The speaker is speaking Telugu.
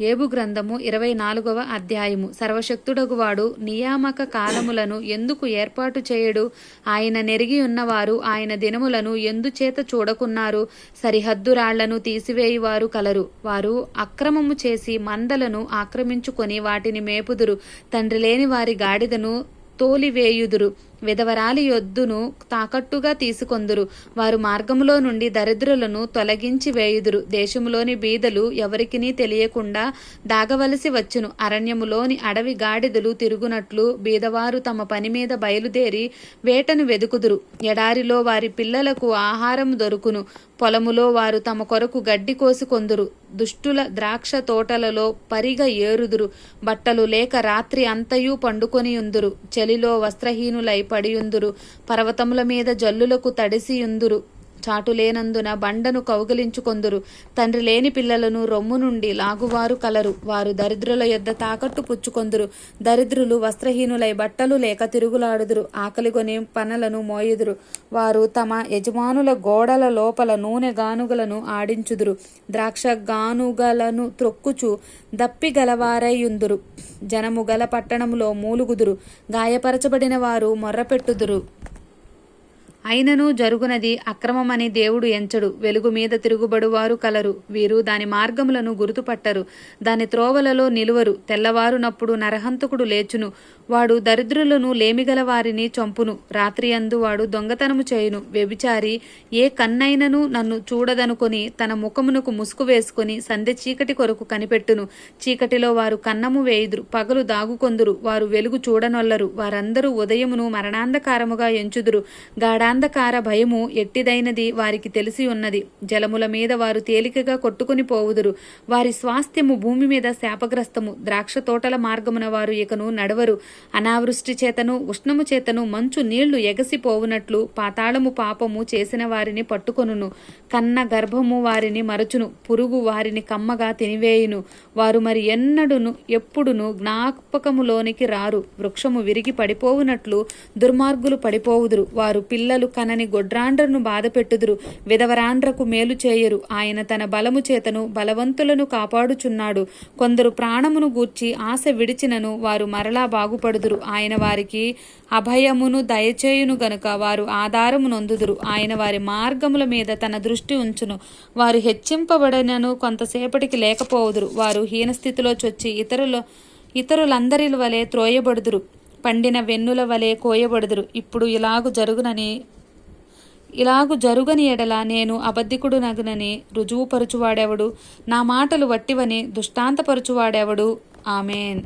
ఏబు గ్రంథము ఇరవై నాలుగవ అధ్యాయము. సర్వశక్తుడగువాడు నియామక కాలములను ఎందుకు ఏర్పాటు చేయడు? ఆయన నెరిగి ఉన్నవారు ఆయన దినములను ఎందుచేత చూడకున్నారు? సరిహద్దు రాళ్ళను తీసివేయువారు కలరు. వారు అక్రమము చేసి మందలను ఆక్రమించుకొని వాటిని మేపుదురు. తండ్రి లేని వారి గాడిదను తోలివేయుదురు. విధవరాలి యొద్దును తాకట్టుగా తీసుకొందురు. వారు మార్గములో నుండి దరిద్రులను తొలగించి వేయుదురు. దేశములోని బీదలు ఎవరికినీ తెలియకుండా దాగవలసి వచ్చును. అరణ్యములోని అడవి గాడిదలు తిరుగునట్లు బీదవారు తమ పని మీద బయలుదేరి వేటను వెదుకుదురు. ఎడారిలో వారి పిల్లలకు ఆహారం దొరుకును. పొలములో వారు తమ కొరకు గడ్డి కోసుకొందురు. దుష్టుల ద్రాక్ష తోటలలో పరిగ ఏరుదురు. బట్టలు లేక రాత్రి అంతయు పండుకొని ఉందురు చలిలో వస్త్రహీనులై పడియుందురు. పర్వతముల మీద జల్లులకు తడిసియుందురు. చాటు లేనందున బండను కౌగిలించుకొందురు. తండ్రి లేని పిల్లలను రొమ్ము నుండి లాగువారు కలరు. వారు దరిద్రుల యొద్ద తాకట్టు పుచ్చుకొందురు. దరిద్రులు వస్త్రహీనులై బట్టలు లేక తిరుగులాడుదురు. ఆకలిగొని పనలను మోయుదురు. వారు తమ యజమానుల గోడల లోపల నూనె గానుగలను ఆడించుదురు. ద్రాక్ష గానుగలను త్రొక్కుచు దప్పి గలవారైయుందురు. జనము గల పట్టణములో మూలుగుదురు. గాయపరచబడిన వారు మొర్రపెట్టుదురు. అయినను జరుగునది అక్రమమని దేవుడు ఎంచడు. వెలుగు మీద తిరుగుబడువారు కలరు. వీరు దాని మార్గములను గుర్తుపట్టరు. దాని త్రోవలలో నిలువరు. తెల్లవారునప్పుడు నరహంతకుడు లేచును. వాడు దరిద్రులను లేమిగల వారిని చంపును. రాత్రి అందు వాడు దొంగతనము చేయును. వ్యభిచారి ఏ కన్నైనను నన్ను చూడదనుకొని తన ముఖమునకు ముసుగు వేసుకొని సంధ్య చీకటి కొరకు కనిపెట్టును. చీకటిలో వారు కన్నము వేయుదురు. పగలు దాగుకొందురు. వారు వెలుగు చూడనొల్లరు. వారందరూ ఉదయమును మరణాంధకారముగా ఎంచుదురు. గాంధకార భయము ఎట్టిదైనది వారికి తెలిసి ఉన్నది. జలముల మీద వారు తేలికగా కొట్టుకుని పోవుదురు. వారి స్వాస్థ్యము భూమి మీద శాపగ్రస్తము. ద్రాక్ష తోటల మార్గమున వారు ఇకను నడవరు. అనావృష్టి చేతను ఉష్ణము చేతను మంచు నీళ్ళు ఎగసిపోవునట్లు పాతాళము పాపము చేసిన వారిని పట్టుకొనును. కన్న గర్భము వారిని మరచును. పురుగు వారిని కమ్మగా తినివేయును. వారు మరి ఎన్నడును ఎప్పుడును జ్ఞాపకములోనికి రారు. వృక్షము విరిగి పడిపోవునట్లు దుర్మార్గులు పడిపోవుదురు. వారు పిల్లలు కనని గొడ్రాండ్రను బాధపెట్టుదురు విధవరాండ్రకు మేలు చేయరు. ఆయన తన బలము చేతను బలవంతులను కాపాడుచున్నాడు. కొందరు ప్రాణమును గూర్చి ఆశ విడిచినను వారు మరలా బాగుపడుదురు. ఆయన వారికి అభయమును దయచేయును గనుక వారు ఆధారము నొందుదురు. ఆయన వారి మార్గముల మీద తన దృష్టి ఉంచును. వారు హెచ్చింపబడినను కొంతసేపటికి లేకపోవుదురు. వారు హీనస్థితిలో చొచ్చి ఇతరుల ఇతరులందరి వలె త్రోయబడుదురు. పండిన వెన్నుల వలె కోయబడుదురు. ఇప్పుడు ఇలాగు జరుగునని ఇలాగు జరుగని ఎడల నేను అబద్ధికుడు నగునని రుజువుపరుచువాడెవడు? నా మాటలు వట్టివని దుష్టాంతపరుచువాడెవడు? ఆమెన్.